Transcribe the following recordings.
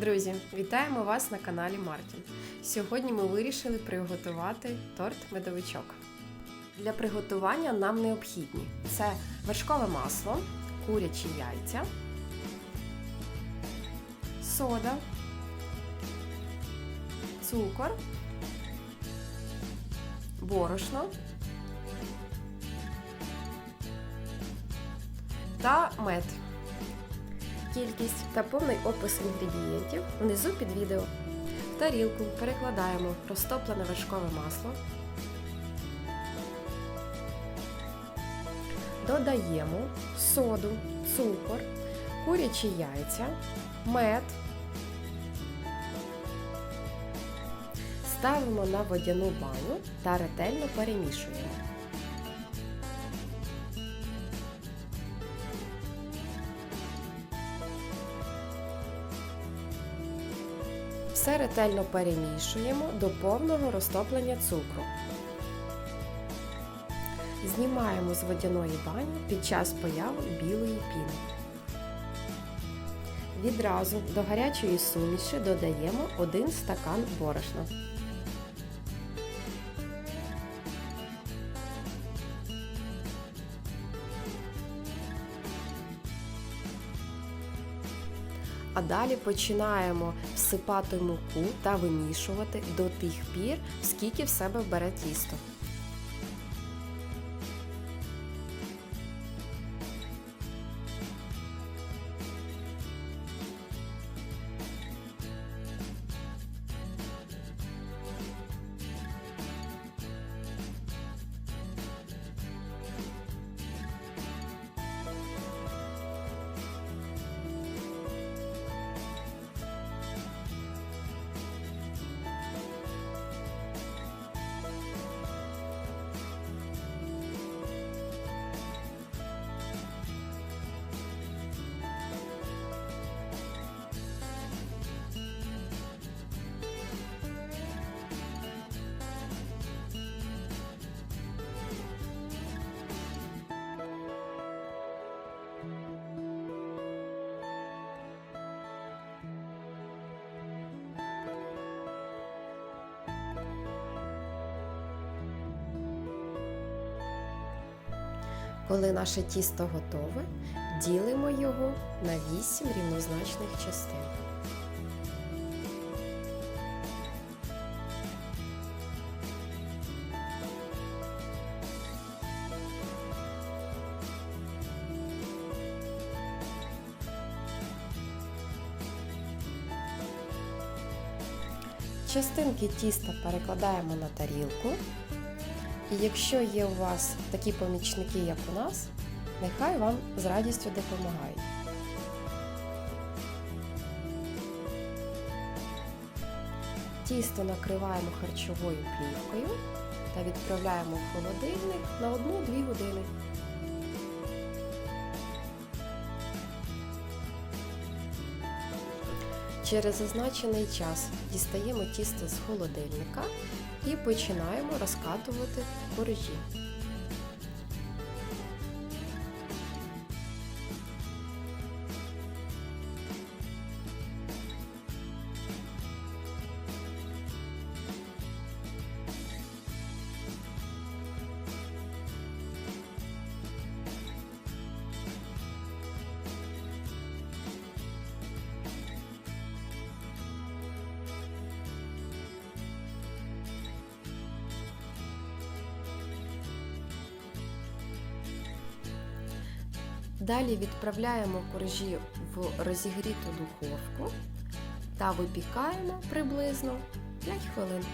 Друзі, вітаємо вас на каналі Мартін. Сьогодні ми вирішили приготувати торт медовичок. Для приготування нам необхідні це вершкове масло, курячі яйця, сода, цукор, борошно та мед. Кількість та повний опис інгредієнтів внизу під відео. В тарілку перекладаємо розтоплене вершкове масло. Додаємо соду, цукор, курячі яйця, мед. Ставимо на водяну баню та ретельно перемішуємо. Все ретельно перемішуємо до повного розтоплення цукру. Знімаємо з водяної бані під час появи білої піни. Відразу до гарячої суміші додаємо 1 стакан борошна. Далі починаємо всипати муку та вимішувати до тих пір, скільки в себе бере тісто. Коли наше тісто готове, ділимо його на 8 рівнозначних частин. Частинки тіста перекладаємо на тарілку. І якщо є у вас такі помічники, як у нас, нехай вам з радістю допомагають. Тісто накриваємо харчовою плівкою та відправляємо в холодильник на 1-2 години. Через зазначений час дістаємо тісто з холодильника і починаємо розкатувати коржі. Далі відправляємо коржі в розігріту духовку та випікаємо приблизно 5 хвилин.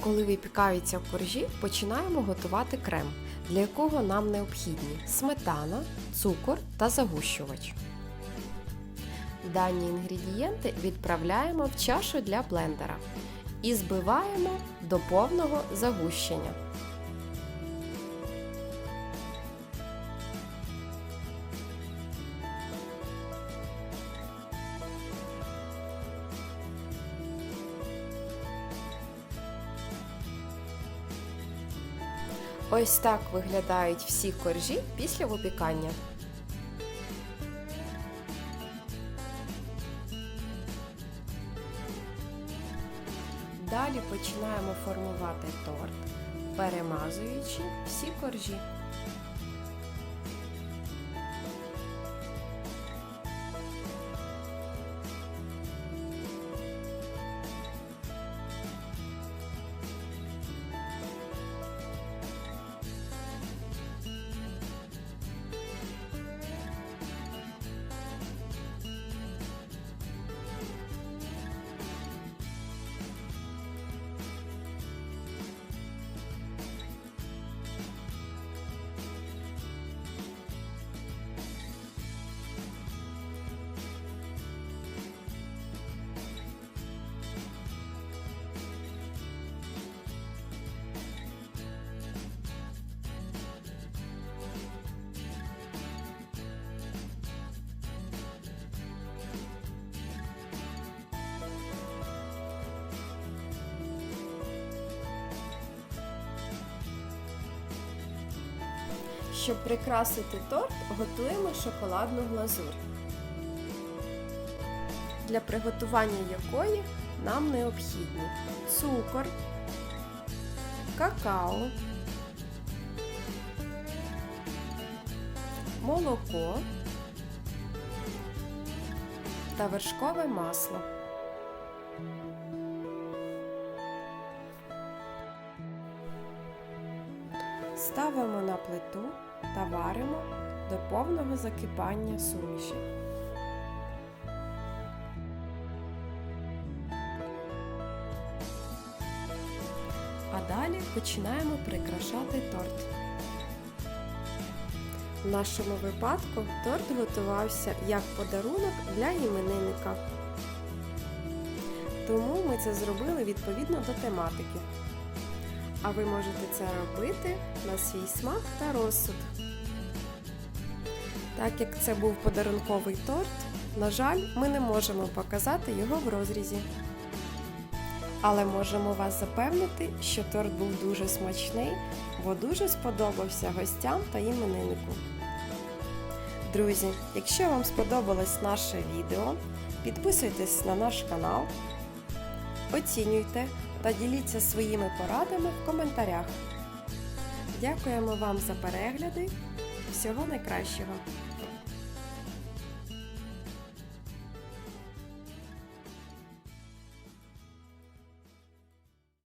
Коли випікаються коржі, починаємо готувати крем, для якого нам необхідні сметана, цукор та загущувач дані інгредієнти відправляємо в чашу для блендера і збиваємо до повного загущення. Ось так виглядають всі коржі після випікання. Далі починаємо формувати торт, перемазуючи всі коржі. Щоб прикрасити торт, готуємо шоколадну глазурь, для приготування якої нам необхідні цукор, какао, молоко та вершкове масло. Ставимо на плиту та варимо до повного закипання суміші. А далі починаємо прикрашати торт. В нашому випадку торт готувався як подарунок для іменинника. Тому ми це зробили відповідно до тематики. А ви можете це робити на свій смак та розсуд. Так як це був подарунковий торт, на жаль, ми не можемо показати його в розрізі. Але можемо вас запевнити, що торт був дуже смачний, бо дуже сподобався гостям та імениннику. Друзі, якщо вам сподобалось наше відео, підписуйтесь на наш канал, оцінюйте та діліться своїми порадами в коментарях. Дякуємо вам за перегляди. Всього найкращого!